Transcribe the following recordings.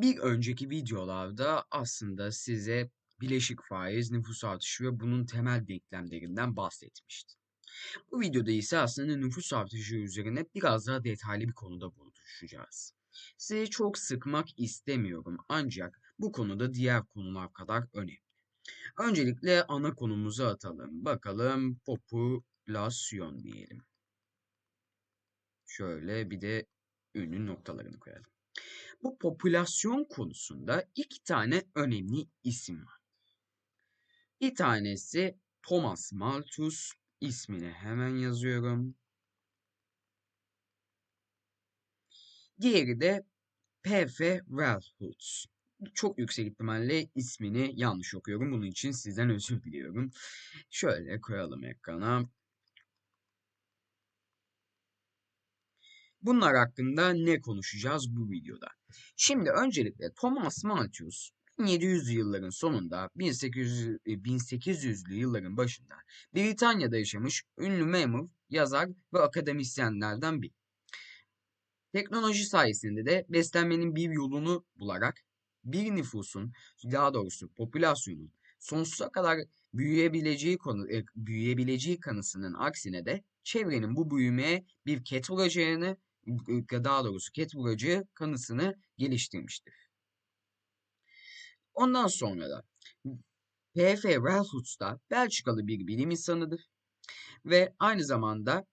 Bir önceki videolarda aslında size bileşik faiz, nüfus artışı ve bunun temel denklemlerinden bahsetmiştim. Bu videoda ise aslında nüfus artışı üzerine biraz daha detaylı bir konuda buluşacağız. Sizi çok sıkmak istemiyorum ancak bu konuda diğer konular kadar önemli. Öncelikle ana konumuzu atalım. Bakalım popülasyon diyelim. Şöyle bir de ünlü noktalarını koyalım. Bu popülasyon konusunda iki tane önemli isim var. Bir tanesi Thomas Malthus ismini hemen yazıyorum. Diğeri de P.F. Wellhutz. Çok yüksek ihtimalle ismini yanlış okuyorum. Bunun için sizden özür diliyorum. Şöyle koyalım ekrana. Bunlar hakkında ne konuşacağız bu videoda? Şimdi öncelikle Thomas Malthus 1700'lü yılların sonunda 1800, 1800'lü yılların başında Britanya'da yaşamış ünlü memur, yazar ve akademisyenlerden biri. Teknoloji sayesinde de beslenmenin bir yolunu bularak bir nüfusun, daha doğrusu popülasyonun sonsuza kadar büyüyebileceği konu, e, büyüyebileceği kanısının aksine de çevrenin bu büyümeye bir ket vuracağını, daha doğrusu ket vuracağı kanısını geliştirmiştir. Ondan sonra da P.F. Wellhutz da Belçikalı bir bilim insanıdır. Ve aynı zamanda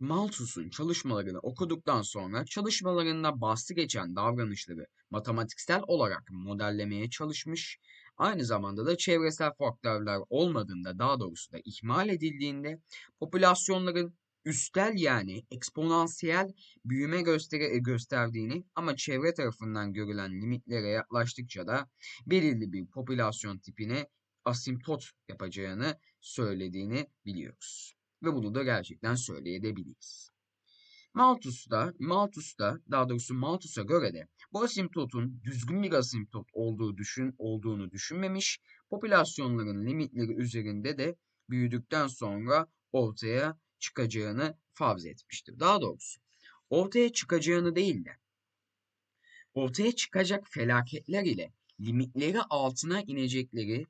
Malthus'un çalışmalarını okuduktan sonra çalışmalarında bastı geçen davranışları matematiksel olarak modellemeye çalışmış. Aynı zamanda da çevresel faktörler olmadığında daha doğrusu da ihmal edildiğinde popülasyonların üstel yani eksponansiyel büyüme gösteri gösterdiğini ama çevre tarafından görülen limitlere yaklaştıkça da belirli bir popülasyon tipine asimptot yapacağını söylediğini biliyoruz. Ve bunu da gerçekten söyleyebiliriz. Malthus'ta, Malthus'ta daha doğrusu Malthus'a göre de bu asimptotun düzgün bir asimptot olduğu düşün, olduğunu düşünmemiş, popülasyonların limitleri üzerinde de büyüdükten sonra ortaya çıkacağını farz etmiştir. Daha doğrusu ortaya çıkacağını değil de ortaya çıkacak felaketler ile limitleri altına inecekleri,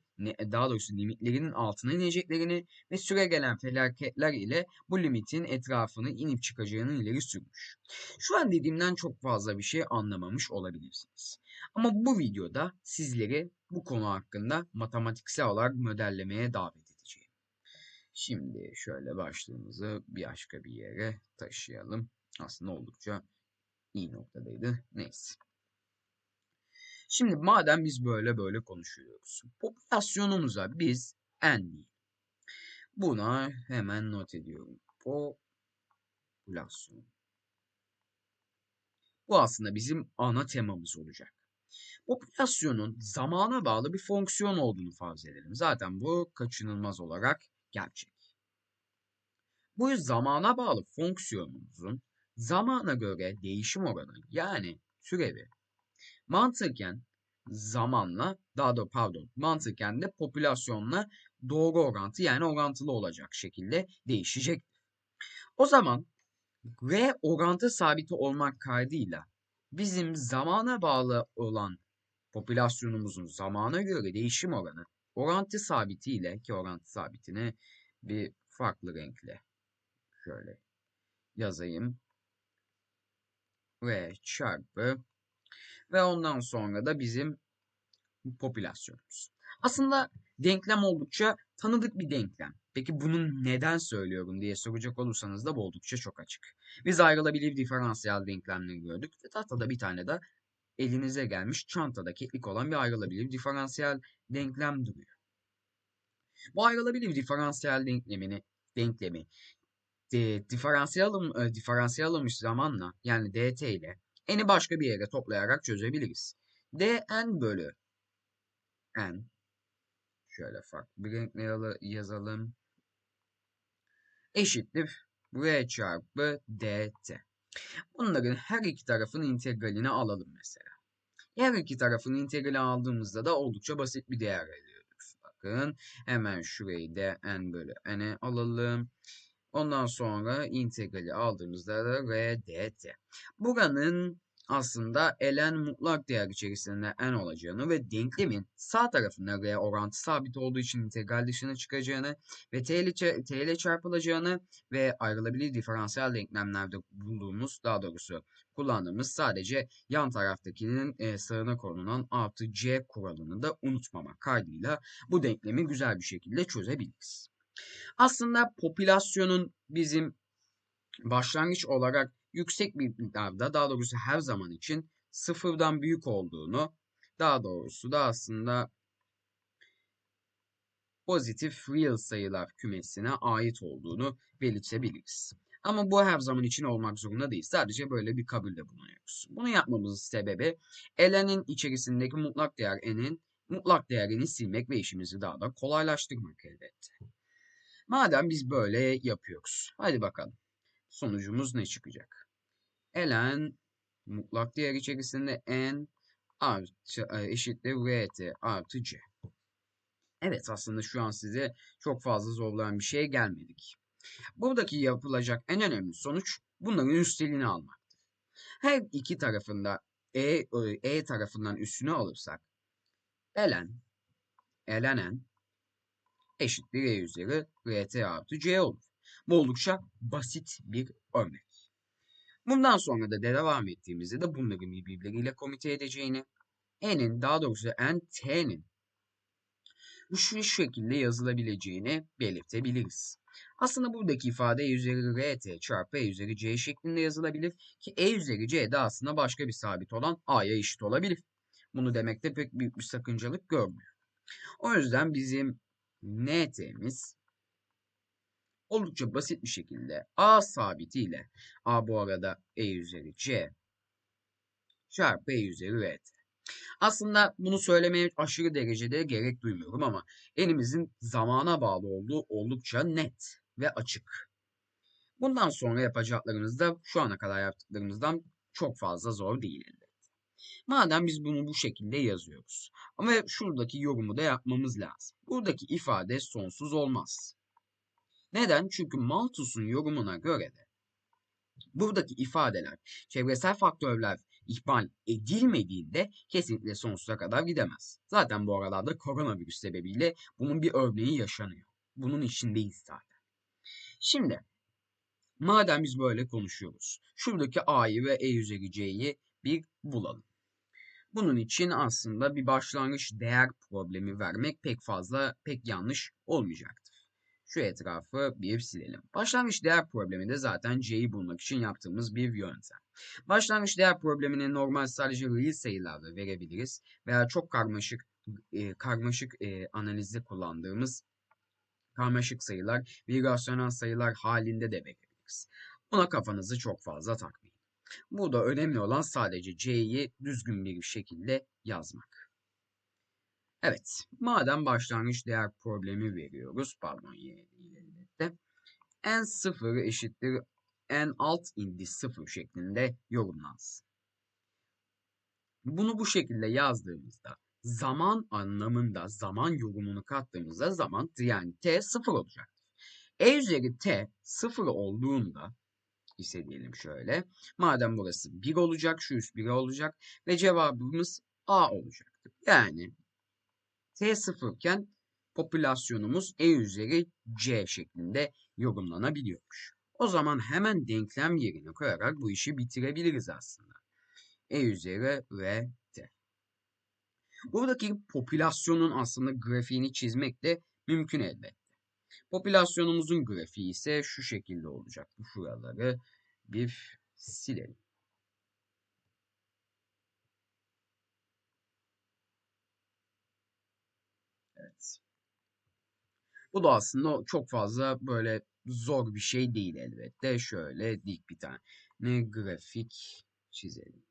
daha doğrusu limitlerinin altına ineceklerini ve süre gelen felaketler ile bu limitin etrafını inip çıkacağını ileri sürmüş. Şu an dediğimden çok fazla bir şey anlamamış olabilirsiniz. Ama bu videoda sizleri bu konu hakkında matematiksel olarak modellemeye davet Şimdi şöyle başlığımızı bir başka bir yere taşıyalım. Aslında oldukça iyi noktadaydı. Neyse. Şimdi madem biz böyle böyle konuşuyoruz. Popülasyonumuza biz n diyelim. Buna hemen not ediyorum. Popülasyon. Bu aslında bizim ana temamız olacak. Popülasyonun zamana bağlı bir fonksiyon olduğunu farz edelim. Zaten bu kaçınılmaz olarak gerçek. Bu zamana bağlı fonksiyonumuzun zamana göre değişim oranı yani türevi mantıken zamanla daha da pardon mantıken de popülasyonla doğru orantı yani orantılı olacak şekilde değişecek. O zaman R orantı sabiti olmak kaydıyla bizim zamana bağlı olan popülasyonumuzun zamana göre değişim oranı orantı sabitiyle ki orantı sabitini bir farklı renkle şöyle yazayım. V çarpı ve ondan sonra da bizim popülasyonumuz. Aslında denklem oldukça tanıdık bir denklem. Peki bunu neden söylüyorum diye soracak olursanız da bu oldukça çok açık. Biz ayrılabilir diferansiyel denklemleri gördük ve tahtada bir tane de elinize gelmiş çantada keklik olan bir ayrılabilir diferansiyel denklem duruyor. Bu ayrılabilir diferansiyel denklemini denklemi e, diferansiyel, e, diferansiyel alınmış zamanla yani dt ile n'i başka bir yere toplayarak çözebiliriz. dn bölü n şöyle farklı bir renkle yazalım eşittir v çarpı dt. Bunların her iki tarafın integralini alalım mesela. Her iki tarafın integrali aldığımızda da oldukça basit bir değer elde. Bakın hemen şurayı da n bölü n'e alalım. Ondan sonra integrali aldığımızda da r dt. Buranın aslında ln mutlak değer içerisinde n olacağını ve denklemin sağ tarafında r orantı sabit olduğu için integral dışına çıkacağını ve t ile, çarpılacağını ve ayrılabilir diferansiyel denklemlerde bulduğumuz daha doğrusu kullandığımız sadece yan taraftakinin e, sağına konulan artı c kuralını da unutmamak kaydıyla bu denklemi güzel bir şekilde çözebiliriz. Aslında popülasyonun bizim başlangıç olarak yüksek bir miktarda daha doğrusu her zaman için sıfırdan büyük olduğunu daha doğrusu da aslında pozitif real sayılar kümesine ait olduğunu belirtebiliriz. Ama bu her zaman için olmak zorunda değil. Sadece böyle bir kabulde bulunuyoruz. Bunu yapmamızın sebebi ln'in içerisindeki mutlak değer n'in mutlak değerini silmek ve işimizi daha da kolaylaştırmak elbette. Madem biz böyle yapıyoruz. Hadi bakalım. Sonucumuz ne çıkacak? Ln mutlak değer içerisinde n artı e, eşittir rt artı c. Evet aslında şu an size çok fazla zorlayan bir şeye gelmedik. Buradaki yapılacak en önemli sonuç bunların üsteliğini almaktır. Her iki tarafında e, e, e tarafından üstünü alırsak ln ln eşittir e üzeri rt artı c olur. Bu oldukça basit bir örnek. Bundan sonra da devam ettiğimizde de bunların birbirleriyle komite edeceğini, n'in daha doğrusu n t'nin şu şekilde yazılabileceğini belirtebiliriz. Aslında buradaki ifade e üzeri rt çarpı e üzeri c şeklinde yazılabilir ki e üzeri c de aslında başka bir sabit olan a'ya eşit olabilir. Bunu demekte pek büyük bir sakıncalık görmüyor. O yüzden bizim NT'miz oldukça basit bir şekilde A sabitiyle A bu arada E üzeri C çarpı E üzeri RT. Aslında bunu söylemeye aşırı derecede gerek duymuyorum ama elimizin zamana bağlı olduğu oldukça net ve açık. Bundan sonra yapacaklarımız da şu ana kadar yaptıklarımızdan çok fazla zor değil. Madem biz bunu bu şekilde yazıyoruz. Ama şuradaki yorumu da yapmamız lazım. Buradaki ifade sonsuz olmaz. Neden? Çünkü Malthus'un yorumuna göre de buradaki ifadeler, çevresel faktörler ihmal edilmediğinde kesinlikle sonsuza kadar gidemez. Zaten bu aralarda koronavirüs sebebiyle bunun bir örneği yaşanıyor. Bunun içindeyiz zaten. Şimdi madem biz böyle konuşuyoruz. Şuradaki A'yı ve E üzeri C'yi bir bulalım. Bunun için aslında bir başlangıç değer problemi vermek pek fazla pek yanlış olmayacaktır. Şu etrafı bir silelim. Başlangıç değer problemi de zaten C'yi bulmak için yaptığımız bir yöntem. Başlangıç değer problemini normal sadece real sayılarla verebiliriz veya çok karmaşık e, karmaşık e, analizde kullandığımız karmaşık sayılar ve rasyonel sayılar halinde de verebiliriz. Buna kafanızı çok fazla takmayın. Burada önemli olan sadece C'yi düzgün bir şekilde yazmak. Evet, madem başlangıç değer problemi veriyoruz, pardon elbette, n sıfır eşittir n alt indi sıfır şeklinde yorumlansın. Bunu bu şekilde yazdığımızda zaman anlamında zaman yorumunu kattığımızda zaman yani t sıfır olacaktır. E üzeri t sıfır olduğunda ise diyelim şöyle. Madem burası 1 olacak, şu üst 1 olacak ve cevabımız A olacaktır. Yani T sıfırken popülasyonumuz E üzeri C şeklinde yorumlanabiliyormuş. O zaman hemen denklem yerine koyarak bu işi bitirebiliriz aslında. E üzeri V T. Buradaki popülasyonun aslında grafiğini çizmek de mümkün elbette. Popülasyonumuzun grafiği ise şu şekilde olacak. Şuraları bir silelim. Evet. Bu da aslında çok fazla böyle zor bir şey değil elbette. Şöyle dik bir tane ne grafik çizelim.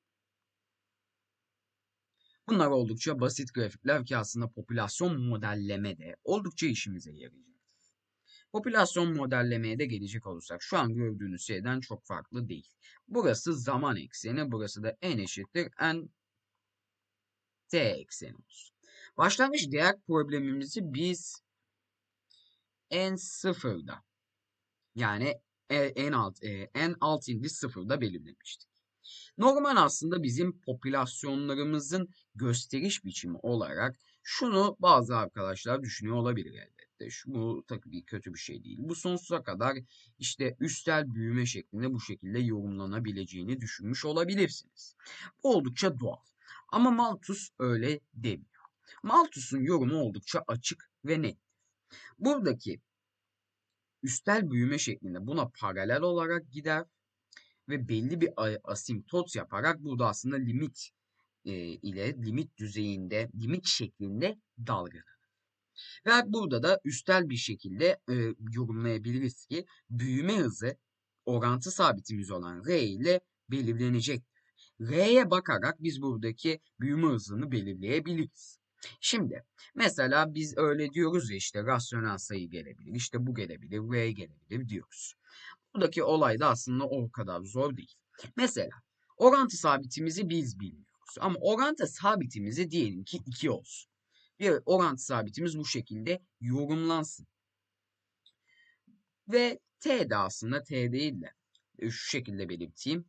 Bunlar oldukça basit grafikler ki aslında popülasyon modelleme de oldukça işimize yarayacak. Popülasyon modellemeye de gelecek olursak şu an gördüğünüz şeyden çok farklı değil. Burası zaman ekseni, burası da n eşittir n t ekseni olsun. Başlangıç değer problemimizi biz n sıfırda yani e, n alt e, n alt indi sıfırda belirlemiştik. Normal aslında bizim popülasyonlarımızın gösteriş biçimi olarak şunu bazı arkadaşlar düşünüyor olabilir elbette. Şu, bu tabii kötü bir şey değil. Bu sonsuza kadar işte üstel büyüme şeklinde bu şekilde yorumlanabileceğini düşünmüş olabilirsiniz. Bu oldukça doğal. Ama Malthus öyle demiyor. Malthus'un yorumu oldukça açık ve net. Buradaki üstel büyüme şeklinde buna paralel olarak gider ve belli bir asimtot yaparak burada aslında limit e, ile limit düzeyinde, limit şeklinde dalgalanır. Ve burada da üstel bir şekilde e, yorumlayabiliriz ki büyüme hızı orantı sabitimiz olan R ile belirlenecek. R'ye bakarak biz buradaki büyüme hızını belirleyebiliriz. Şimdi mesela biz öyle diyoruz ya işte rasyonel sayı gelebilir, işte bu gelebilir, R gelebilir diyoruz. Buradaki olay da aslında o kadar zor değil. Mesela orantı sabitimizi biz bilmiyoruz. Ama orantı sabitimizi diyelim ki 2 olsun. Bir orantı sabitimiz bu şekilde yorumlansın. Ve t de aslında t değil de e, şu şekilde belirteyim.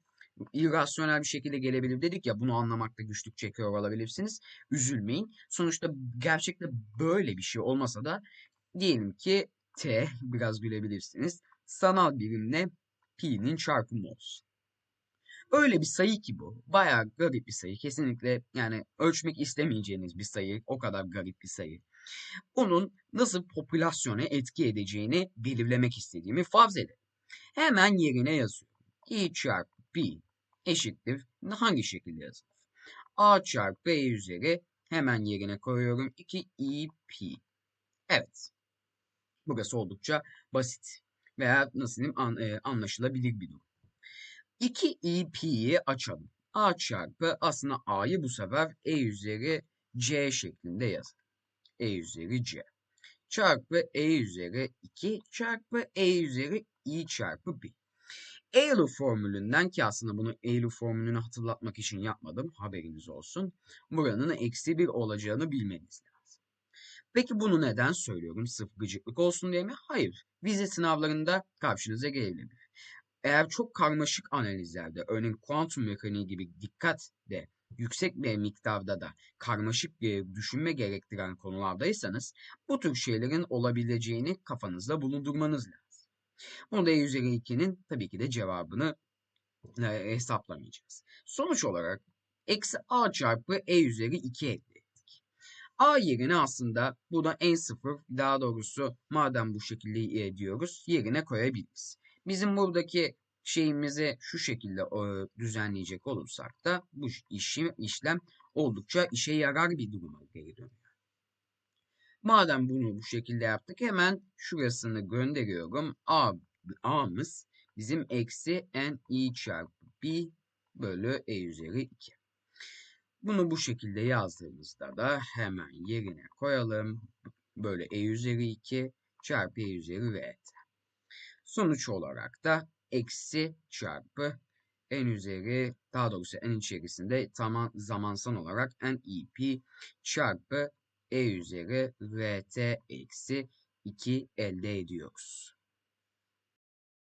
İrrasyonel bir şekilde gelebilir dedik ya bunu anlamakta güçlük çekiyor olabilirsiniz. Üzülmeyin. Sonuçta gerçekte böyle bir şey olmasa da diyelim ki t biraz gülebilirsiniz sanal birimle pi'nin çarpımı olsun. Öyle bir sayı ki bu. Bayağı garip bir sayı. Kesinlikle yani ölçmek istemeyeceğiniz bir sayı. O kadar garip bir sayı. Onun nasıl popülasyona etki edeceğini belirlemek istediğimi farz edelim. Hemen yerine yazıyorum. i çarpı b eşittir. Hangi şekilde yazılır? a çarpı b üzeri hemen yerine koyuyorum. 2 i pi. Evet. Burası oldukça basit veya nasıl diyeyim an, e, anlaşılabilir bir durum. 2 EP'yi açalım. A çarpı aslında A'yı bu sefer E üzeri C şeklinde yazalım. E üzeri C. Çarpı E üzeri 2 çarpı E üzeri I çarpı B. Euler formülünden ki aslında bunu Euler formülünü hatırlatmak için yapmadım. Haberiniz olsun. Buranın eksi 1 olacağını bilmeniz lazım. Peki bunu neden söylüyorum? Sırf gıcıklık olsun diye mi? Hayır. Vize sınavlarında karşınıza gelebilir. Eğer çok karmaşık analizlerde, örneğin kuantum mekaniği gibi dikkat de yüksek bir miktarda da karmaşık bir düşünme gerektiren konulardaysanız bu tür şeylerin olabileceğini kafanızda bulundurmanız lazım. Onda E üzeri 2'nin tabii ki de cevabını e, hesaplamayacağız. Sonuç olarak eksi a çarpı e üzeri 2 elde A yerine aslında burada en sıfır daha doğrusu madem bu şekilde e, diyoruz yerine koyabiliriz. Bizim buradaki şeyimizi şu şekilde e, düzenleyecek olursak da bu işlem oldukça işe yarar bir duruma geri dönüyor. Madem bunu bu şekilde yaptık hemen şurasını gönderiyorum. A, A'mız bizim eksi n i çarpı b bölü e üzeri 2. Bunu bu şekilde yazdığımızda da hemen yerine koyalım. Böyle e üzeri 2 çarpı e üzeri vt. Sonuç olarak da eksi çarpı n üzeri daha doğrusu n içerisinde tamam zamansal olarak n ip çarpı e üzeri vt eksi 2 elde ediyoruz.